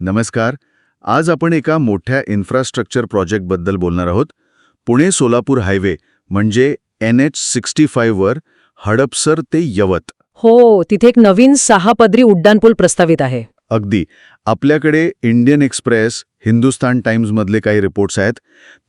नमस्कार. आज आपण एका मोठ्या इन्फ्रास्ट्रक्चर प्रोजेक्टबद्दल बोलणार आहोत. पुणे सोलापूर हायवे म्हणजे एन एच सिक्स्टी फाईव्हवर हडपसर ते यवत. हो तिथे एक नवीन सहा पदरी उड्डाणपूल प्रस्तावित आहे. अगदी. आपल्याकडे इंडियन एक्सप्रेस हिंदुस्तान टाइम्समधले काही रिपोर्ट्स आहेत.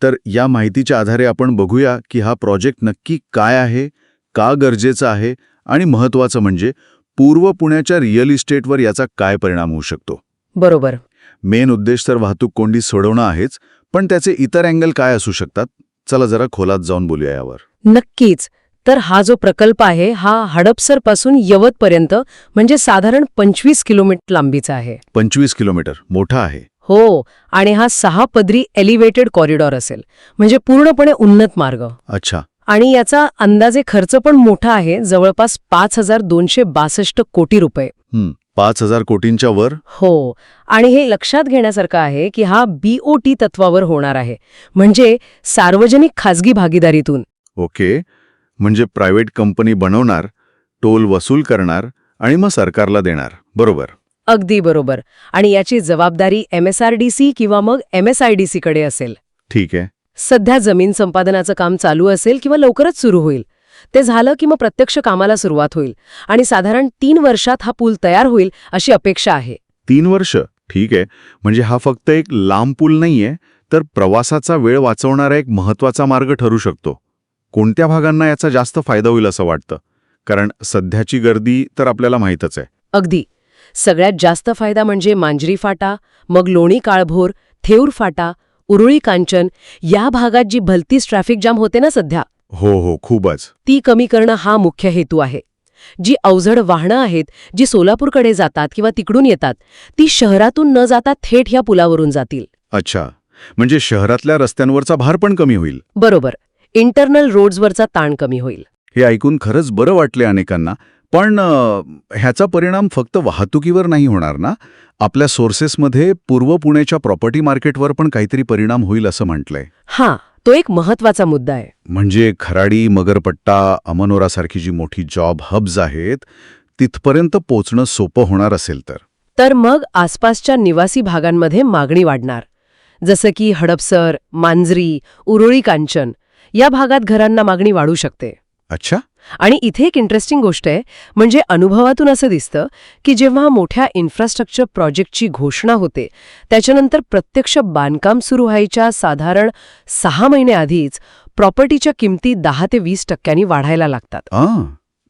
तर या माहितीच्या आधारे आपण बघूया की हा प्रोजेक्ट नक्की काय आहे का गरजेचा आहे आणि महत्त्वाचं म्हणजे पूर्व पुण्याच्या रिअल इस्टेटवर याचा काय परिणाम होऊ शकतो. बरोबर. मेन उद्देश तर वाहतूक कोंडी सोडवणं आहेच पण त्याचे इतर अँगल काय असू शकतात? चला जरा खोलात जाऊन बोलूया यावर. नक्कीच. तर हा जो प्रकल्प आहे हा हडपसरपासून यवत पर्यंत म्हणजे साधारण पंचवीस किलोमीटर लांबीचा आहे. पंचवीस किलोमीटर. मोठा आहे. हो आणि हा सहा पदरी एलिव्हेटेड कॉरिडॉर असेल. म्हणजे पूर्णपणे उन्नत मार्ग. अच्छा. आणि याचा अंदाजे खर्च पण मोठा आहे जवळपास पाच हजार दोनशे बासष्ट कोटी रुपये. हं, पाच हजार कोटींच्या वर? हो. आणि हे लक्षात घेण्यासारखं आहे की हा बीओटी तत्वावर होणार आहे. म्हणजे सार्वजनिक खाजगी भागीदारीतून. ओके. म्हणजे प्रायव्हेट कंपनी बनवणार टोल वसूल करणार आणि मग सरकारला देणार. बरोबर. अगदी बरोबर. आणि याची जबाबदारी एमएसआरडीसी किंवा मग एमएसआयडीसी कडे असेल. ठीक आहे. सध्या जमीन संपादनाचं काम चालू असेल किंवा लवकरच सुरू होईल. ते झालं की मग प्रत्यक्ष कामाला सुरुवात होईल. आणि साधारण तीन वर्षात हा पूल तयार होईल अशी अपेक्षा आहे. तीन वर्ष? ठीक आहे. म्हणजे हा फक्त एक लांब पूल नाहीये तर प्रवासाचा वेळ वाचवणारा एक महत्त्वाचा मार्ग ठरू शकतो. कोणत्या भागांना याचा जास्त फायदा होईल असं वाटतं? कारण सध्याची गर्दी तर आपल्याला माहीतच आहे. अगदी. सगळ्यात जास्त फायदा म्हणजे मांजरी फाटा मग लोणी काळभोर थेऊर फाटा उरुळी कांचन या भागात जी भलतीच ट्रॅफिक जाम होते ना सध्या? हो हो खूपच. ती कमी करणं हा मुख्य हेतू आहे. जी अवजड वाहनं आहेत जी सोलापूरकडे जातात किंवा तिकडून येतात ती शहरातून न जाता थेट ह्या पुलावरून जातील. अच्छा. म्हणजे शहरातल्या रस्त्यांवरचा भार पण कमी होईल? बरोबर. इंटरनल रोड्सवरचा ताण कमी होईल. हे ऐकून खरंच बरं वाटले अनेकांना. पण अ, ह्याचा परिणाम फक्त वाहतुकीवर नाही होणार ना? आपल्या सोर्सेसमध्ये पूर्व पुण्याच्या प्रॉपर्टी मार्केटवर पण काहीतरी परिणाम होईल असं म्हटलंय. हां. तो एक महत्त्वाचा मुद्दा आहे. म्हणजे खराडी मगरपट्टा अमनोरासारखी जी मोठी जॉब हब्स आहेत तिथपर्यंत पोचणं सोपं होणार असेल तर. तर मग आसपासच्या निवासी भागांमध्ये मागणी वाढणार. जसं की हडपसर मांजरी उरुळी कांचन या भागात घरांना मागणी वाढू शकते. अच्छा. आणि इथे एक इंटरेस्टिंग गोष्ट आहे म्हणजे अनुभवातून असं दिसतं की जेव्हा मोठ्या इन्फ्रास्ट्रक्चर प्रोजेक्टची घोषणा होते त्याच्यानंतर प्रत्यक्ष बांधकाम सुरू व्हायच्या साधारण सहा महिन्याआधीच प्रॉपर्टीच्या किमती दहा ते वीस टक्क्यांनी वाढायला लागतात.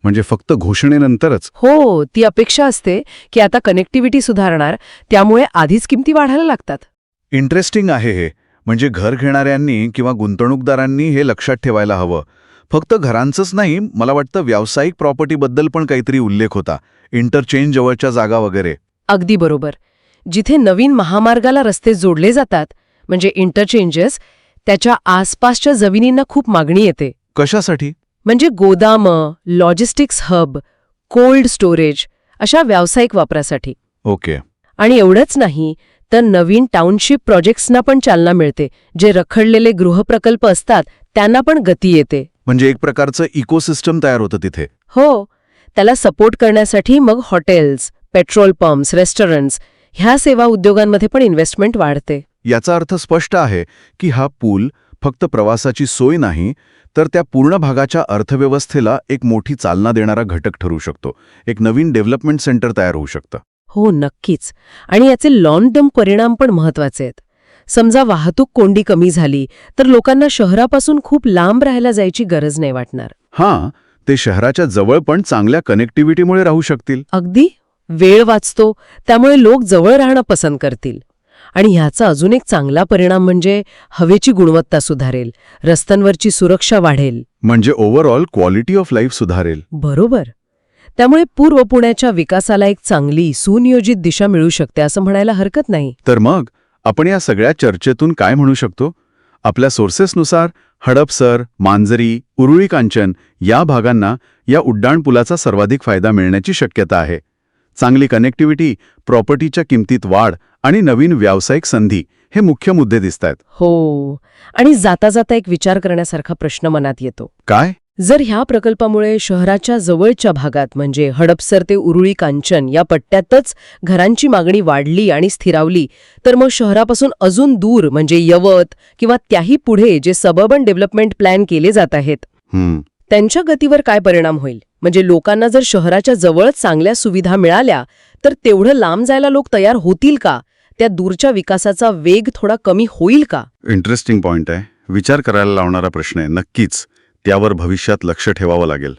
म्हणजे फक्त घोषणेनंतरच. हो ती अपेक्षा असते की आता कनेक्टिव्हिटी सुधारणार त्यामुळे आधीच किमती वाढायला लागतात. इंटरेस्टिंग आहे हे म्हणजे घर घेणाऱ्यांनी किंवा गुंतवणूकदारांनी हे लक्षात ठेवायला हवं. फक्त घरांचंच नाही मला वाटतं व्यावसायिक प्रॉपर्टीबद्दल पण काहीतरी उल्लेख होता. इंटरचेंज जवळच्या जागा वगैरे. अगदी बरोबर. जिथे नवीन महामार्गाला रस्ते जोडले जातात म्हणजे इंटरचेंजेस त्याच्या आसपासच्या जमिनींना खूप मागणी येते. कशासाठी? म्हणजे गोदामं लॉजिस्टिक्स हब कोल्ड स्टोरेज अशा व्यावसायिक वापरासाठी. ओके. आणि एवढंच नाही तर नवीन टाउनशिप प्रोजेक्ट्सना पण चालना मिळते. जे रखडलेले गृहप्रकल्प असतात त्यांना पण गती येते. म्हणजे एक प्रकारचं इकोसिस्टम तयार होतं तिथे. हो त्याला सपोर्ट करण्यासाठी मग हॉटेल्स पेट्रोल पंप्स रेस्टॉरंट्स ह्या सेवा उद्योगांमध्ये पण इन्व्हेस्टमेंट वाढते. याचा अर्थ स्पष्ट आहे की हा पूल फक्त प्रवासाची सोय नाही तर त्या पूर्ण भागाच्या अर्थव्यवस्थेला एक मोठी चालना देणारा घटक ठरू शकतो. एक नवीन डेव्हलपमेंट सेंटर तयार होऊ शकतं. हो नक्कीच. आणि याचे लॉंग टर्म परिणाम पण महत्त्वाचे आहेत. समजा वाहतूक कोंडी कमी झाली तर लोकांना शहरापासून खूप लांब राहायला जायची गरज नाही वाटणार. हां ते शहराच्या जवळ पण चांगल्या कनेक्टिव्हिटीमुळे राहू शकतील. अगदी. वेळ वाचतो त्यामुळे लोक जवळ राहणं पसंत करतील. आणि ह्याचा अजून एक चांगला परिणाम म्हणजे हवेची गुणवत्ता सुधारेल रस्त्यांवरची सुरक्षा वाढेल. म्हणजे ओव्हरऑल क्वालिटी ऑफ लाईफ सुधारेल. बरोबर. त्यामुळे पूर्व पुण्याच्या विकासाला एक चांगली सुनियोजित दिशा मिळू शकते असं म्हणायला हरकत नाही. तर मग आपण या सगळ्या चर्चेतून काय म्हणू शकतो? आपल्या सोर्सेसनुसार हडपसर मांजरी उरुळी कांचन या भागांना या उड्डाणपुलाचा सर्वाधिक फायदा मिळण्याची शक्यता आहे. चांगली कनेक्टिव्हिटी प्रॉपर्टीच्या किमतीत वाढ आणि नवीन व्यावसायिक संधी हे मुख्य मुद्दे दिसत आहेत हो. आणि जाता जाता एक विचार करण्यासारखा प्रश्न मनात येतो. काय? जर ह्या प्रकल्पामुळे शहराच्या जवळच्या भागात म्हणजे हडपसर ते उरुळी कांचन या पट्ट्यातच घरांची मागणी वाढली आणि स्थिरावली तर मग शहरापासून अजून दूर म्हणजे यवत किंवा त्याही पुढे जे सबर्बन डेव्हलपमेंट प्लॅन केले जात आहेत हम्म. त्यांच्या गतीवर काय परिणाम होईल? म्हणजे लोकांना जर शहराच्या जवळच चांगल्या सुविधा मिळाल्या तर तेवढं लांब जायला लोक तयार होतील का? त्या दूरच्या विकासाचा वेग थोडा कमी होईल का? इंटरेस्टिंग पॉइंट आहे. विचार करायला लावणारा प्रश्न आहे नक्कीच. त्यावर भविष्यात लक्ष ठेवावं लागेल.